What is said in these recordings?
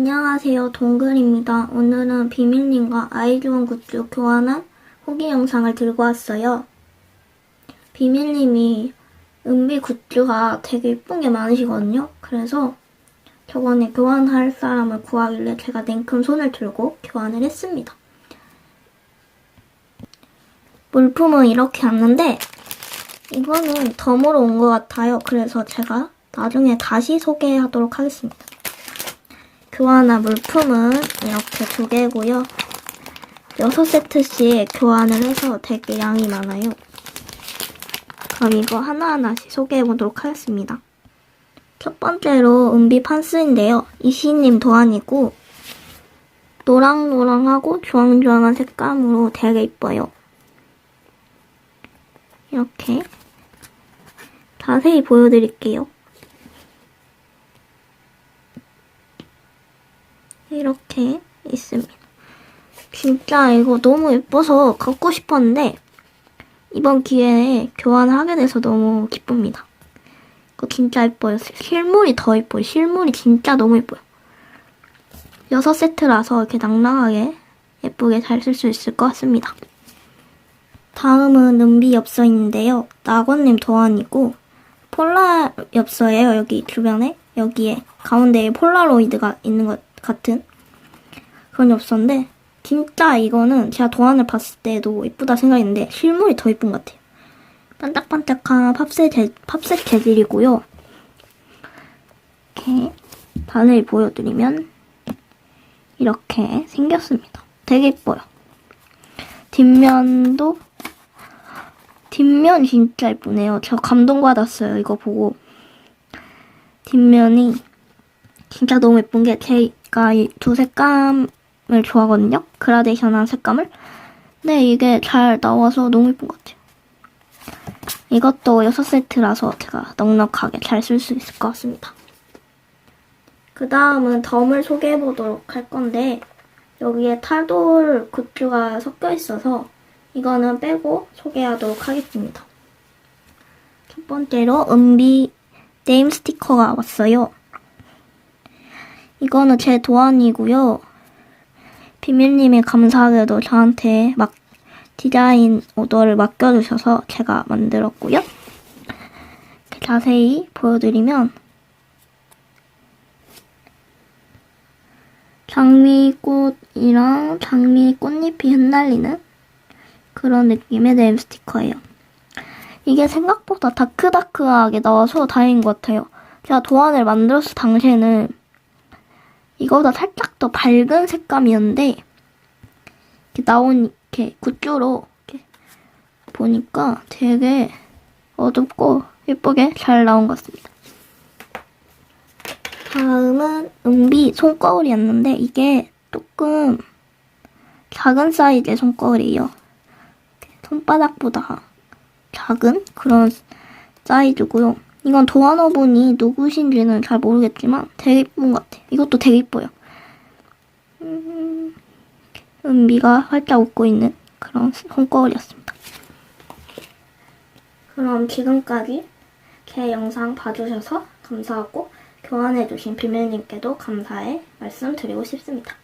안녕하세요. 동글입니다. 오늘은 비밀님과 아이즈원 굿즈 교환한 후기 영상을 들고 왔어요. 비밀님이 은비 굿즈가 되게 예쁜 게 많으시거든요. 그래서 저번에 교환할 사람을 구하길래 제가 냉큼 손을 들고 교환을 했습니다. 물품은 이렇게 왔는데 이거는 덤으로 온 것 같아요. 그래서 제가 나중에 다시 소개하도록 하겠습니다. 교환한 물품은 이렇게 두 개고요. 6세트씩 교환을 해서 되게 양이 많아요. 그럼 이거 하나하나씩 소개해보도록 하겠습니다. 첫 번째로 은비 판스인데요. 이시님 도안이고 노랑노랑하고 주황주황한 색감으로 되게 이뻐요. 이렇게 자세히 보여드릴게요. 이렇게 있습니다. 진짜 이거 너무 예뻐서 갖고 싶었는데 이번 기회에 교환하게 돼서 너무 기쁩니다. 이거 진짜 예뻐요. 실물이 더 예뻐요. 실물이 진짜 너무 예뻐요. 6세트라서 이렇게 낭낭하게 예쁘게 잘 쓸 수 있을 것 같습니다. 다음은 은비 엽서인데요. 낙원님 도안이고 폴라 엽서예요. 여기 주변에 여기에 가운데에 폴라로이드가 있는 것 같은 그런 엽서인데 진짜 이거는 제가 도안을 봤을 때도 예쁘다 생각했는데 실물이 더 예쁜 것 같아요. 반짝반짝한 팝셋, 재, 팝셋 재질이고요. 이렇게 자세히 보여드리면 이렇게 생겼습니다. 되게 예뻐요. 뒷면도 뒷면 진짜 예쁘네요. 저 감동 받았어요. 이거 보고. 뒷면이 진짜 너무 예쁜 게 제가 이 두 색감을 좋아하거든요. 그라데이션한 색감을. 근데 이게 잘 나와서 너무 예쁜 것 같아요. 이것도 6세트라서 제가 넉넉하게 잘 쓸 수 있을 것 같습니다. 그 다음은 덤을 소개해 보도록 할 건데 여기에 탈돌 굿즈가 섞여 있어서 이거는 빼고 소개하도록 하겠습니다. 첫 번째로 은비 네임 스티커가 왔어요. 이거는 제 도안이고요. 비밀님이 감사하게도 저한테 막 디자인 오더를 맡겨주셔서 제가 만들었고요. 자세히 보여드리면 장미꽃이랑 장미 꽃잎이 흩날리는 그런 느낌의 네임 스티커예요. 이게 생각보다 다크다크하게 나와서 다행인 것 같아요. 제가 도안을 만들었을 당시에는 이거보다 살짝 더 밝은 색감이었는데 이렇게 나온 이렇게 굿즈로 이렇게 보니까 되게 어둡고 예쁘게 잘 나온 것 같습니다. 다음은 은비 손거울이었는데 이게 조금 작은 사이즈의 손거울이에요. 손바닥보다 작은 그런 사이즈고요. 이건 도안어분이 누구신지는 잘 모르겠지만 되게 예쁜 것 같아요. 이것도 되게 예뻐요. 음, 은비가 활짝 웃고 있는 그런 손거울이었습니다. 그럼 지금까지 제 영상 봐주셔서 감사하고 교환해주신 비밀님께도 감사의 말씀 드리고 싶습니다.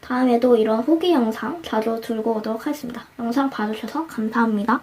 다음에도 이런 후기 영상 자주 들고 오도록 하겠습니다. 영상 봐주셔서 감사합니다.